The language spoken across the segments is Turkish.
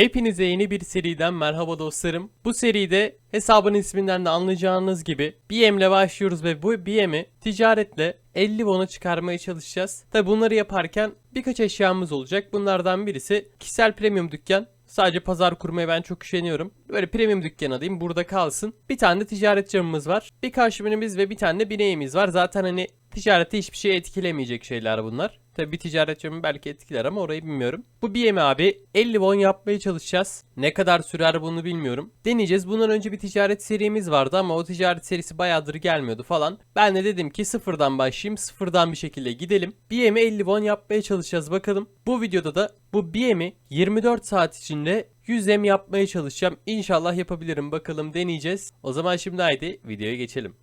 Hepinize yeni bir seriden merhaba dostlarım. Bu seride hesabın isminden de anlayacağınız gibi BM'le başlıyoruz ve bu BM'i ticaretle 50 won'a çıkarmaya çalışacağız. Tabi bunları yaparken birkaç eşyamız olacak. Bunlardan birisi kişisel premium dükkan. Sadece pazar kurmaya ben çok üşeniyorum. Böyle premium dükkan alayım burada kalsın. Bir tane de ticaret camımız var. Bir karşıminimiz ve bir tane de bineğimiz var. Zaten hani ticarette hiçbir şey etkilemeyecek şeyler bunlar. Tabi bir ticaret camı belki etkiler ama orayı bilmiyorum. Bu BM abi 50 won yapmaya çalışacağız. Ne kadar sürer bunu bilmiyorum. Deneyeceğiz. Bundan önce bir ticaret serimiz vardı ama o ticaret serisi bayağıdır gelmiyordu falan. Ben de dedim ki sıfırdan başlayayım. Sıfırdan bir şekilde gidelim. BM'i 50 won yapmaya çalışacağız bakalım. Bu videoda da bu BM'i 24 saat içinde 100 M yapmaya çalışacağım. İnşallah yapabilirim. Bakalım deneyeceğiz. O zaman şimdi haydi videoya geçelim.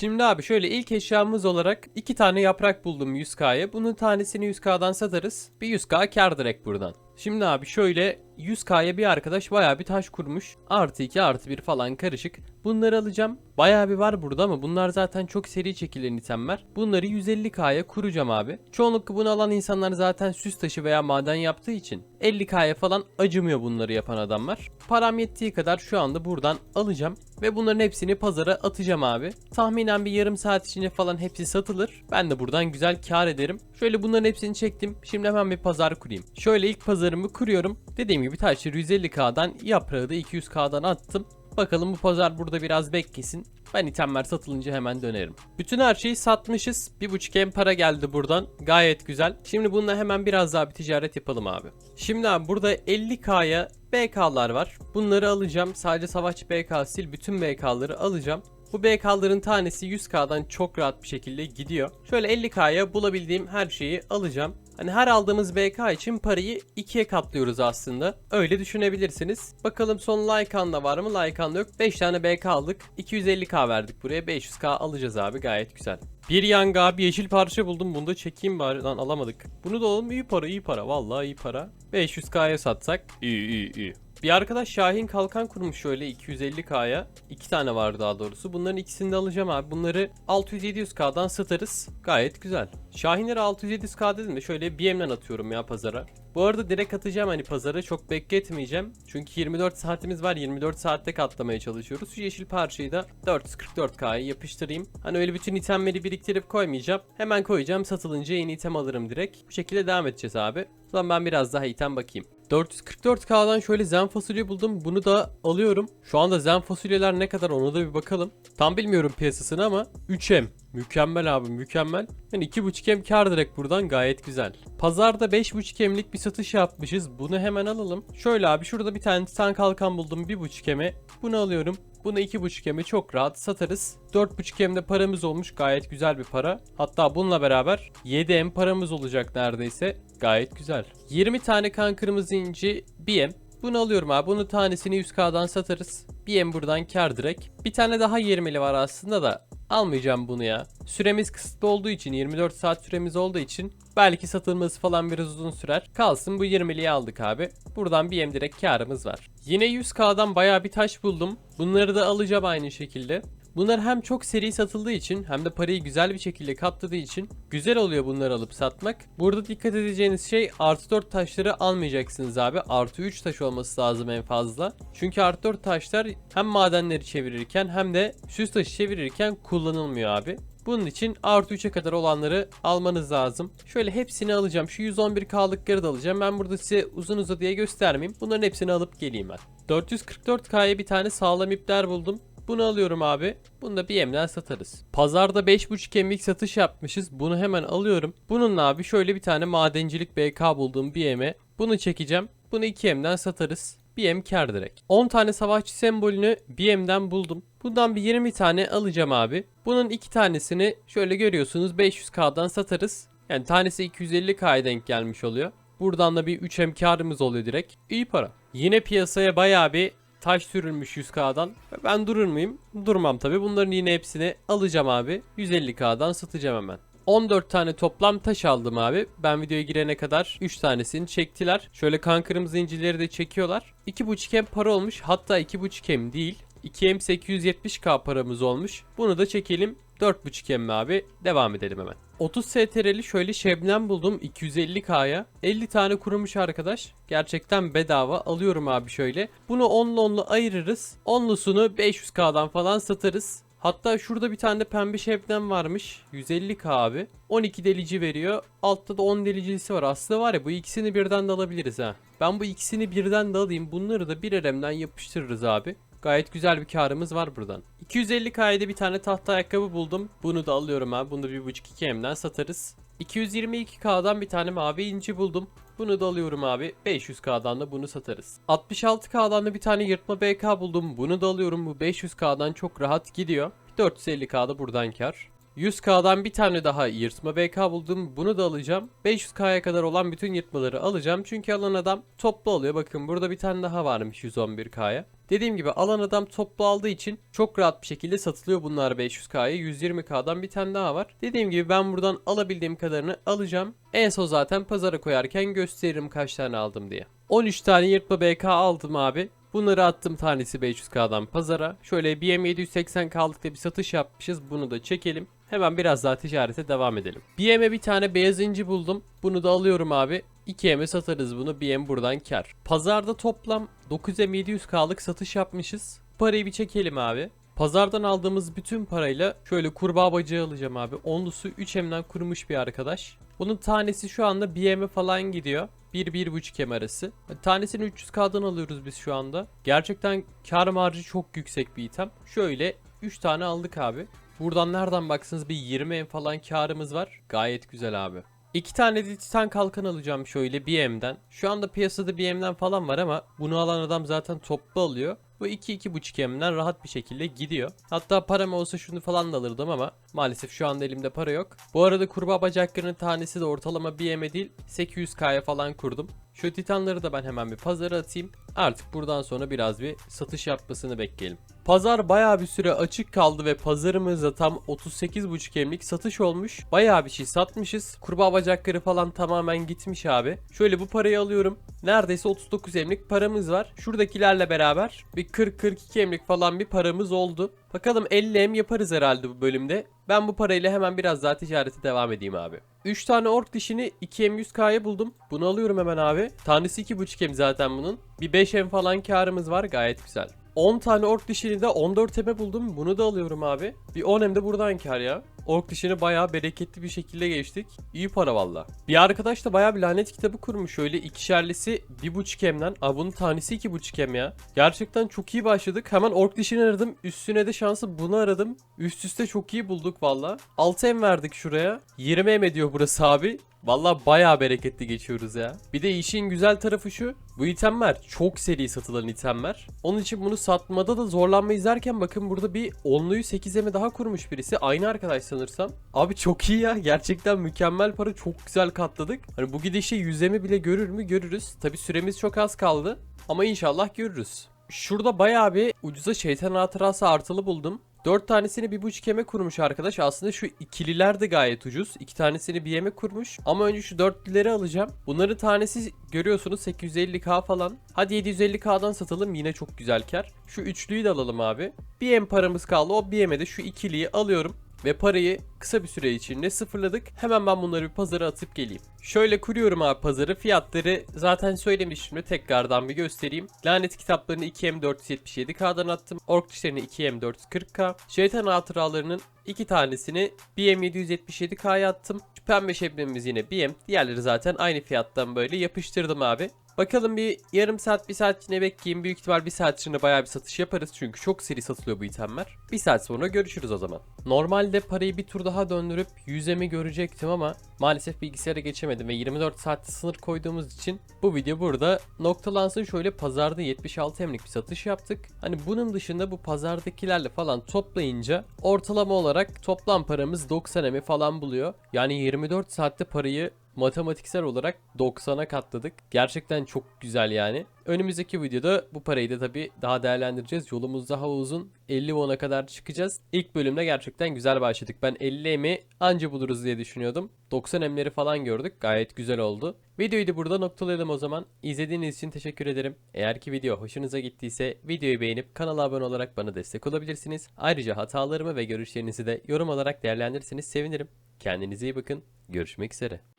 Şimdi abi şöyle ilk eşyamız olarak iki tane yaprak buldum 100k'ya. Bunun tanesini 100k'dan satarız. Bir 100k kar direkt buradan. Şimdi abi şöyle 100k'ya bir arkadaş baya bir taş kurmuş. Artı 2 artı 1 falan karışık. Bunları alacağım. Baya bir var burada ama bunlar zaten çok seri çekilen itemler. Bunları 150k'ya kuracağım abi. Çoğunlukla bunu alan insanlar zaten süs taşı veya maden yaptığı için 50k'ya falan acımıyor bunları yapan adamlar. Param yettiği kadar şu anda buradan alacağım. Ve bunların hepsini pazara atacağım abi. Tahminen bir yarım saat içinde falan hepsi satılır. Ben de buradan güzel kar ederim. Şöyle bunların hepsini çektim. Şimdi hemen bir pazar kurayım. Şöyle ilk pazarımı kuruyorum. Dediğim gibi taşları 150k'dan yaprağı da 200k'dan attım. Bakalım bu pazar burada biraz beklesin. Ben itemler satılınca hemen dönerim. Bütün her şeyi satmışız. Bir buçuk em para geldi buradan. Gayet güzel. Şimdi bununla hemen biraz daha bir ticaret yapalım abi. Şimdi abi burada 50k'ya BK'lar var. Bunları alacağım. Sadece savaşçı BK sil. Bütün BK'ları alacağım. Bu BK'ların tanesi 100k'dan çok rahat bir şekilde gidiyor. Şöyle 50k'ya bulabildiğim her şeyi alacağım. Hani her aldığımız BK için parayı ikiye katlıyoruz aslında. Öyle düşünebilirsiniz. Bakalım son Lycan'da var mı? Lycan'da yok. 5 tane BK aldık. 250k verdik buraya. 500k alacağız abi gayet güzel. Bir yanga abi yeşil parça buldum. Bunu da çekeyim bari. Lan alamadık. Bunu da oğlum iyi para iyi para. Vallahi iyi para. 500k'ya satsak. İyi iyi iyi. Bir arkadaş Şahin kalkan kurmuş şöyle 250k'ya. İki tane var daha doğrusu. Bunların ikisini de alacağım abi. Bunları 600-700k'dan satarız. Gayet güzel. Şahinleri 600-700k dedim de şöyle BM'den atıyorum ya pazara. Bu arada direkt atacağım hani pazara çok bekletmeyeceğim. Çünkü 24 saatimiz var. 24 saatte katlamaya çalışıyoruz. Şu yeşil parçayı da 444k'ya yapıştırayım. Hani öyle bütün itemleri biriktirip koymayacağım. Hemen koyacağım. Satılınca yeni item alırım direkt. Bu şekilde devam edeceğiz abi. O zaman ben biraz daha item bakayım. 444k'dan şöyle zen fasulye buldum. Bunu da alıyorum. Şu anda zen fasulyeler ne kadar ona da bir bakalım. Tam bilmiyorum piyasasını ama 3M. Mükemmel abi mükemmel. Yani 2.5M kar direkt buradan gayet güzel. Pazarda 5.5M'lik bir satış yapmışız. Bunu hemen alalım. Şöyle abi şurada bir tane titan kalkan buldum 1.5M'e. Bunu alıyorum. Bunu 2.5M'e çok rahat satarız. 4.5M'de paramız olmuş. Gayet güzel bir para. Hatta bununla beraber 7M paramız olacak neredeyse. Gayet güzel. 20 tane kan kırmızı inci BM. Bunu alıyorum abi. Bunu tanesini 100k'dan satarız. BM buradan kar direkt. Bir tane daha 20'li var aslında da almayacağım bunu ya. Süremiz kısıtlı olduğu için 24 saat süremiz olduğu için belki satılması falan biraz uzun sürer. Kalsın bu 20'liyi aldık abi. Buradan BM direkt karımız var. Yine 100k'dan baya bir taş buldum. Bunları da alacağım aynı şekilde. Bunlar hem çok seri satıldığı için hem de parayı güzel bir şekilde katladığı için güzel oluyor bunları alıp satmak. Burada dikkat edeceğiniz şey artı 4 taşları almayacaksınız abi. Artı 3 taş olması lazım en fazla. Çünkü artı 4 taşlar hem madenleri çevirirken hem de süs taşı çevirirken kullanılmıyor abi. Bunun için artı 3'e kadar olanları almanız lazım. Şöyle hepsini alacağım. Şu 111K'lıkları da alacağım. Ben burada size uzun uzadıya göstermeyeyim. Bunların hepsini alıp geleyim ben. 444K'ya bir tane sağlam ipler buldum. Bunu alıyorum abi. Bunu da BM'den satarız. Pazarda 5.5 emlik satış yapmışız. Bunu hemen alıyorum. Bununla abi şöyle bir tane madencilik BK bulduğum BM'e. Bunu çekeceğim. Bunu 2M'den satarız. BM kar direkt. 10 tane savaşçı sembolünü BM'den buldum. Bundan bir 20 tane alacağım abi. Bunun 2 tanesini şöyle görüyorsunuz 500k'dan satarız. Yani tanesi 250k'ya denk gelmiş oluyor. Buradan da bir 3M karımız oluyor direkt. İyi para. Yine piyasaya bayağı bir taş sürülmüş 100k'dan. Ben durur muyum? Durmam tabi. Bunların yine hepsini alacağım abi. 150k'dan satacağım hemen. 14 tane toplam taş aldım abi. Ben videoya girene kadar 3 tanesini çektiler. Şöyle kan kırmızı incileri de çekiyorlar. 2.5M para olmuş. Hatta 2.5M değil. 2M 870k paramız olmuş. Bunu da çekelim. 4.5M abi. Devam edelim hemen. 30 STR'li şöyle Şebnem buldum 250K'ya. 50 tane kurumuş arkadaş. Gerçekten bedava. Alıyorum abi şöyle. Bunu 10'lu 10'lu ayırırız. 10'lusunu 500K'dan falan satarız. Hatta şurada bir tane de pembe şebnem varmış. 150k abi. 12 delici veriyor. Altta da 10 delicisi var. Aslında var ya bu ikisini birden de alabiliriz ha. Ben bu ikisini birden de alayım. Bunları da bir RM'den yapıştırırız abi. Gayet güzel bir karımız var buradan. 250k'ya bir tane tahta ayakkabı buldum. Bunu da alıyorum abi. Bunu da 1.5-2 M'den satarız. 222k'dan bir tane mavi inci buldum. Bunu da alıyorum abi. 500k'dan da bunu satarız. 66k'dan da bir tane yırtma BK buldum. Bunu da alıyorum. Bu 500k'dan çok rahat gidiyor. 450k'da buradan kar. 100k'dan bir tane daha yırtma BK buldum. Bunu da alacağım. 500k'ya kadar olan bütün yırtmaları alacağım. Çünkü alan adam toplu alıyor. Bakın burada bir tane daha varmış 111k'ya. Dediğim gibi alan adam toplu aldığı için çok rahat bir şekilde satılıyor bunlar 500k'ya. 120k'dan bir tane daha var. Dediğim gibi ben buradan alabildiğim kadarını alacağım. En son zaten pazara koyarken gösteririm kaç tane aldım diye. 13 tane yırtma BK aldım abi. Bunları attım tanesi 500k'dan pazara. Şöyle BM 780k'lık da bir satış yapmışız. Bunu da çekelim. Hemen biraz daha ticarete devam edelim. BM'e bir tane beyaz inci buldum. Bunu da alıyorum abi. 2M'e satarız bunu. BM buradan kar. Pazarda toplam 9M 700K'lık satış yapmışız. Parayı bir çekelim abi. Pazardan aldığımız bütün parayla şöyle kurbağa bacağı alacağım abi. Onlusu 3M'den kurumuş bir arkadaş. Bunun tanesi şu anda BM'e falan gidiyor. 1-1.5 M arası. Tanesini 300K'dan alıyoruz biz şu anda. Gerçekten kar marjı çok yüksek bir item. Şöyle 3 tane aldık abi. Buradan nereden baksanız bir 20 M falan karımız var. Gayet güzel abi. İki tane de titan kalkan alacağım şöyle BM'den. Şu anda piyasada BM'den falan var ama bunu alan adam zaten toplu alıyor. Bu 2-2.5 M'den rahat bir şekilde gidiyor. Hatta param olsa şunu falan da alırdım ama maalesef şu anda elimde para yok. Bu arada kurbağa bacaklarının tanesi de ortalama bir M'e değil 800K'ya falan kurdum. Şu titanları da ben hemen bir pazara atayım. Artık buradan sonra biraz bir satış yapmasını bekleyelim. Pazar bayağı bir süre açık kaldı ve pazarımızda tam 38.5 emlik satış olmuş. Bayağı bir şey satmışız. Kurbağa bacakları falan tamamen gitmiş abi. Şöyle bu parayı alıyorum. Neredeyse 39 emlik paramız var. Şuradakilerle beraber bir 40-42 emlik falan bir paramız oldu. Bakalım 50 em yaparız herhalde bu bölümde. Ben bu parayla hemen biraz daha ticarete devam edeyim abi. 3 tane ork dişini 2M 100K'ya buldum. Bunu alıyorum hemen abi. Tanesi 2.5M zaten bunun. Bir 5M falan karımız var gayet güzel. 10 tane ork dişini de 14 eme buldum. Bunu da alıyorum abi. Bir 10 em de buradan kar ya. Ork dişini bayağı bereketli bir şekilde geçtik. İyi para valla. Bir arkadaş da bayağı bir lanet kitabı kurmuş. Öyle ikişerlisi 1.5 emden. Aa bunun tanesi 2.5 em ya. Gerçekten çok iyi başladık. Hemen ork dişini aradım. Üstüne de şansı bunu aradım. Üst üste çok iyi bulduk valla. 6 em verdik şuraya. 20 em ediyor burası abi. Valla bayağı bereketli geçiyoruz ya. Bir de işin güzel tarafı şu. Bu itemler çok seri satılan itemler. Onun için bunu satmada da zorlanma izlerken bakın burada bir onluyu 8'e daha kurmuş birisi. Aynı arkadaş sanırsam. Abi çok iyi ya. Gerçekten mükemmel para. Çok güzel katladık. Hani bu gidişe yüzemi bile görür mü görürüz. Tabi süremiz çok az kaldı. Ama inşallah görürüz. Şurada bayağı bir ucuza şeytan hatırası artılı buldum. 4 tanesini bir buçuk yeme kurmuş arkadaş. Aslında şu ikililer de gayet ucuz. 2 tanesini bir yeme kurmuş. Ama önce şu dörtlüleri alacağım. Bunların tanesi görüyorsunuz 850k falan. Hadi 750k'dan satalım yine çok güzel kar. Şu üçlüyü de alalım abi. Bir yem paramız kaldı. O bir yeme de şu ikiliyi alıyorum. Ve parayı kısa bir süre içinde sıfırladık. Hemen ben bunları bir pazara atıp geleyim. Şöyle kuruyorum abi pazarı. Fiyatları zaten söylemiştim. Tekrardan bir göstereyim. Lanet kitaplarını 2M 477K'dan attım. Ork dişlerini 2M 440K. Şeytan hatıralarının iki tanesini BM 777K'ya attım. Pembe şebnemimiz yine BM. Diğerleri zaten aynı fiyattan böyle yapıştırdım abi. Bakalım bir yarım saat bir saat içinde bekleyeyim. Büyük ihtimal bir saat içinde bayağı bir satış yaparız. Çünkü çok seri satılıyor bu itemler. Bir saat sonra görüşürüz o zaman. Normalde parayı bir tur daha döndürüp yüzemi görecektim ama maalesef bilgisayara geçemedim ve 24 saatte sınır koyduğumuz için bu video burada noktalansın. Şöyle pazarda 76 emlik bir satış yaptık. Hani bunun dışında bu pazardakilerle falan toplayınca ortalama olarak toplam paramız 90 emi falan buluyor. Yani 24 saatte parayı matematiksel olarak 90'a katladık. Gerçekten çok güzel yani. Önümüzdeki videoda bu parayı da tabii daha değerlendireceğiz. Yolumuz daha uzun. 50 won'a kadar çıkacağız. İlk bölümde gerçekten güzel başladık. Ben 50 emi anca buluruz diye düşünüyordum. 90 emleri falan gördük. Gayet güzel oldu. Videoyu da burada noktalayalım o zaman. İzlediğiniz için teşekkür ederim. Eğer ki video hoşunuza gittiyse videoyu beğenip kanala abone olarak bana destek olabilirsiniz. Ayrıca hatalarımı ve görüşlerinizi de yorum olarak değerlendirirseniz sevinirim. Kendinize iyi bakın. Görüşmek üzere.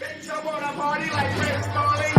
Bitch, I'm on a party like Chris Marley.